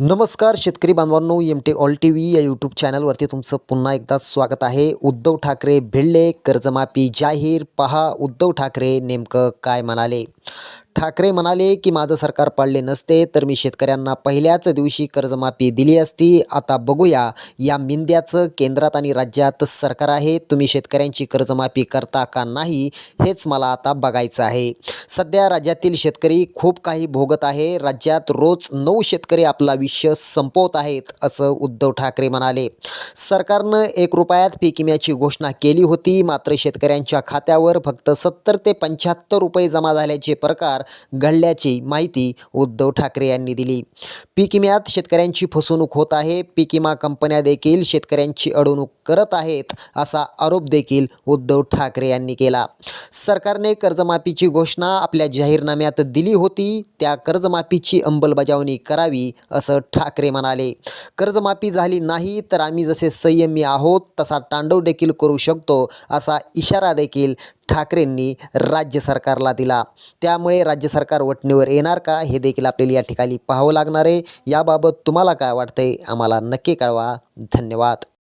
नमस्कार शेतकरी बांधवांनो M T all T V या यूट्यूब चॅनलवरती तुमचं पुन्हा एकदा स्वागत आहे. उद्धव ठाकरे भिडले कर्जमाफी जाहीर पहा उद्धव ठाकरे नेमकं काय म्हणाले. ठाकरे म्हणाले की माझं सरकार पाळले नसते तर मी शेतकऱ्यांना पहिल्याच दिवशी कर्जमाफी दिली असती. आता बघूया. या मिंद्याचं केंद्रात आणि राज्यात सरकार आहे. तुम्ही शेतकऱ्यांची कर्जमाफी करता का नाही हेच मला आता बघायचं आहे. सध्या राज्यातील शेतकरी खूप काही भोगत आहे. राज्यात रोज नऊ शेतकरी आपला विश्व संपवत आहेत असं उद्धव ठाकरे म्हणाले. सरकारनं एक रुपयात पीक विम्याची घोषणा केली होती. मात्र शेतकऱ्यांच्या खात्यावर फक्त सत्तर ते पंच्याहत्तर रुपये जमा झाल्याचे प्रकार प्रकार घडल्याची माहिती उद्धव ठाकरे यांनी दिली. पीक विम्यात शेतकऱ्यांची फसवणूक होत आहे. पीक विमा कंपन्या देखील शेतकऱ्यांची अडवणूक करत आहेत असा आरोप देखील उद्धव ठाकरे यांनी केला. सरकारने कर्जमाफीची घोषणा आपल्या जाहीरनाम्यात दिली होती. त्या कर्जमाफीची अंमलबजावणी करावी असं ठाकरे म्हणाले. कर्जमाफी झाली नाही तर आम्ही जसे संयमी आहोत तसा तांडव देखील करू शकतो असा इशारा देखील ठाकरेंनी राज्य सरकारला दिला. त्यामुळे राज्य सरकार वटणीवर येणार का हे देखील आपल्याला या ठिकाणी पाहावं लागणार आहे. याबाबत तुम्हाला काय वाटतंय आम्हाला नक्की कळवा. धन्यवाद.